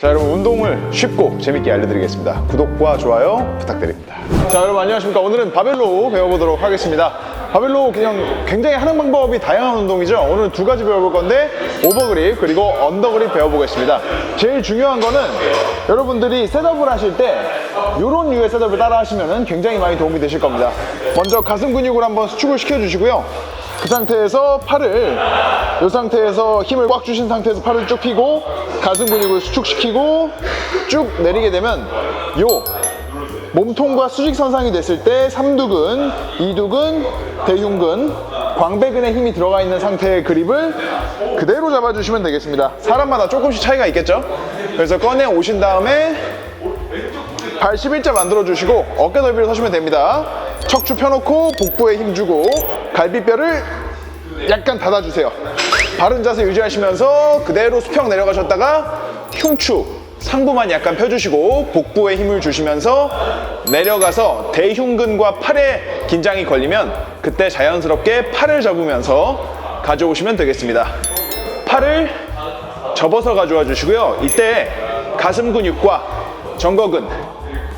자 여러분 운동을 쉽고 재밌게 알려드리겠습니다. 구독과 좋아요 부탁드립니다. 자 여러분 안녕하십니까? 오늘은 바벨로 배워보도록 하겠습니다. 바벨로 그냥 굉장히 하는 방법이 다양한 운동이죠. 오늘 두 가지 배워볼 건데 오버그립 그리고 언더그립 배워보겠습니다. 제일 중요한 거는 여러분들이 셋업을 하실 때 이런 류의 셋업을 따라 하시면 굉장히 많이 도움이 되실 겁니다. 먼저 가슴 근육을 한번 수축을 시켜주시고요 그 상태에서 팔을 이 상태에서 힘을 꽉 주신 상태에서 팔을 쭉 펴고 가슴 근육을 수축시키고 쭉 내리게 되면 요 몸통과 수직선상이 됐을 때 삼두근, 이두근, 대흉근, 광배근에 힘이 들어가 있는 상태의 그립을 그대로 잡아주시면 되겠습니다. 사람마다 조금씩 차이가 있겠죠? 그래서 꺼내 오신 다음에 발 11자 만들어 주시고 어깨 넓이로 서시면 됩니다. 척추 펴놓고 복부에 힘 주고 갈비뼈를 약간 닫아주세요. 바른 자세 유지하시면서 그대로 수평 내려가셨다가 흉추 상부만 약간 펴주시고 복부에 힘을 주시면서 내려가서 대흉근과 팔에 긴장이 걸리면 그때 자연스럽게 팔을 접으면서 가져오시면 되겠습니다. 팔을 접어서 가져와 주시고요. 이때 가슴 근육과 정거근,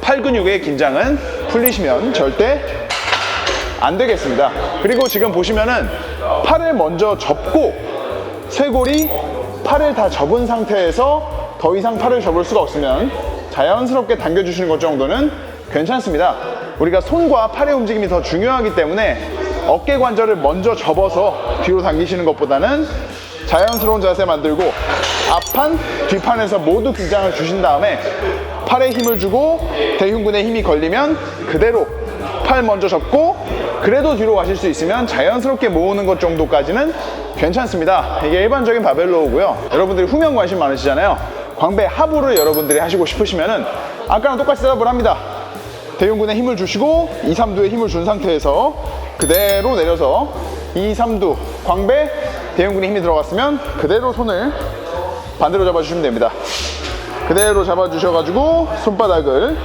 팔 근육의 긴장은 풀리시면 절대 안 되겠습니다. 그리고 지금 보시면은 팔을 먼저 접고 쇄골이 팔을 다 접은 상태에서 더 이상 팔을 접을 수가 없으면 자연스럽게 당겨주시는 것 정도는 괜찮습니다. 우리가 손과 팔의 움직임이 더 중요하기 때문에 어깨 관절을 먼저 접어서 뒤로 당기시는 것보다는 자연스러운 자세 만들고 앞판, 뒷판에서 모두 긴장을 주신 다음에 팔에 힘을 주고 대흉근에 힘이 걸리면 그대로 팔 먼저 접고 그래도 뒤로 가실 수 있으면 자연스럽게 모으는 것 정도까지는 괜찮습니다. 이게 일반적인 바벨로우고요. 여러분들이 후면 관심 많으시잖아요. 광배 하부를 여러분들이 하시고 싶으시면은 아까랑 똑같이 셋업을 합니다. 대흉근에 힘을 주시고 2, 3두에 힘을 준 상태에서 그대로 내려서 2, 3두 광배 대흉근에 힘이 들어갔으면 그대로 손을 반대로 잡아주시면 됩니다. 그대로 잡아주셔가지고 손바닥을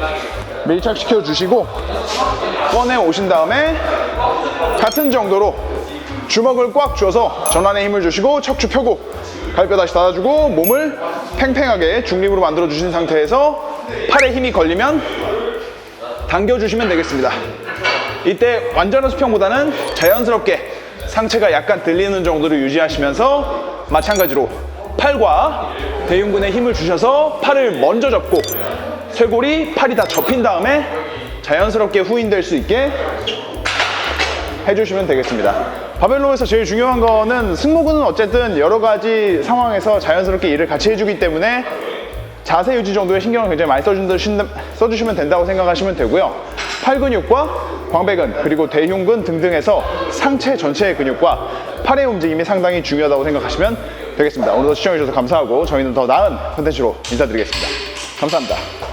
밀착시켜 주시고 꺼내 오신 다음에 같은 정도로 주먹을 꽉 쥐어서 전환에 힘을 주시고 척추 펴고 갈뼈 다시 닫아주고 몸을 팽팽하게 중립으로 만들어 주신 상태에서 팔에 힘이 걸리면 당겨주시면 되겠습니다. 이때 완전한 수평보다는 자연스럽게 상체가 약간 들리는 정도로 유지하시면서 마찬가지로 팔과 대흉근에 힘을 주셔서 팔을 먼저 접고 쇄골이 팔이 다 접힌 다음에 자연스럽게 후인될 수 있게 해주시면 되겠습니다. 바벨로에서 제일 중요한 거는 승모근은 어쨌든 여러 가지 상황에서 자연스럽게 일을 같이 해주기 때문에 자세 유지 정도의 신경을 굉장히 많이 써준다- 써주시면 된다고 생각하시면 되고요. 팔 근육과 광배근 그리고 대흉근 등등에서 상체 전체의 근육과 팔의 움직임이 상당히 중요하다고 생각하시면 되겠습니다. 오늘도 시청해주셔서 감사하고 저희는 더 나은 콘텐츠로 인사드리겠습니다. 감사합니다.